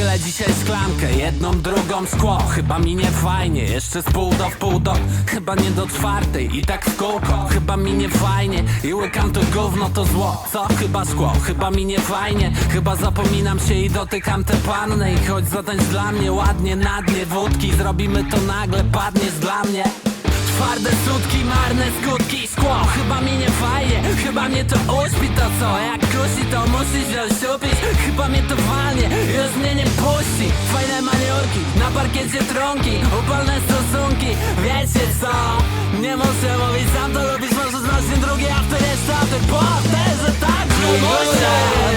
Chylę dzisiaj szklankę, jedną, drugą szkło. Chyba mi nie fajnie, jeszcze z pół do wpół do. Chyba nie do czwartej i tak w kółko. Chyba mi nie fajnie i łykam to gówno to zło. Co? Chyba szkło, chyba mi nie fajnie. Chyba zapominam się i dotykam te panny. I choć zatańcz dla mnie ładnie na dnie wódki Zrobimy to nagle, padniesz dla mnie marne skutki Szkło, chyba mi nie fajnie Chyba mnie to uśpi to co? Jak kusi to musi się osiupić Chyba mnie to walnie, już mnie nie puści. Fajne maniurki, na parkiecie trunki Upalne stosunki, wiecie co? Nie muszę mówić, sam to lubisz Może znacznie drugi after jest after Powtórzę tak, że muszę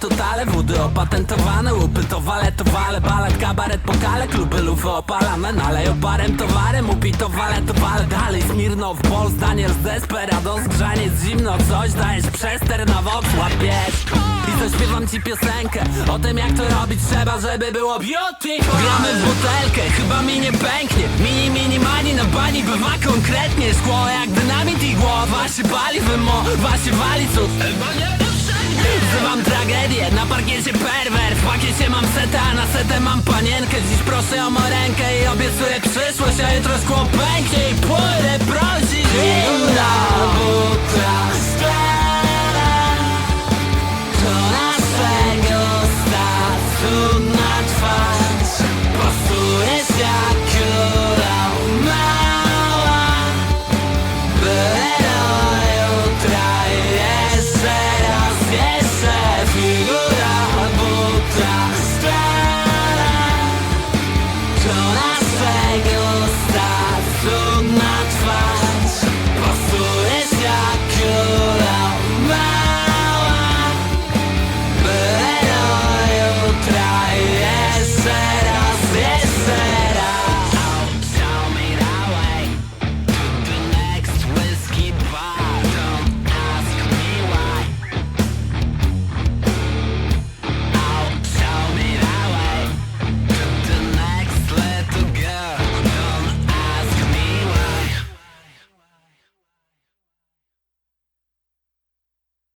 dowale, totale Wody opatentowane, łupy, towale, towale Balet, kabaret, pokale, kluby, lufy opalane Nalej oparem, towarem, upi, towale, towale Dalej, Smirnow, Bols, Daniel z Desperados Grzaniec, zimno, coś dajesz przester na Vox, łapiesz. I zaśpiewam ci piosenkę O tym jak to robić trzeba, żeby było beauty Gramy w butelkę, chyba mi nie pęknie. Mini, mini, mani na bani bywa konkretnie. Szkło jak dynamit i głowa się pali Wymowa się wali, cud Wzywam tragedię, na parkiecie perwer. W pakiecie mam setę, a na setę mam panienkę. Dziś proszę o rękę i obiecuję przyszłość A jutro szkło pęknie not fly.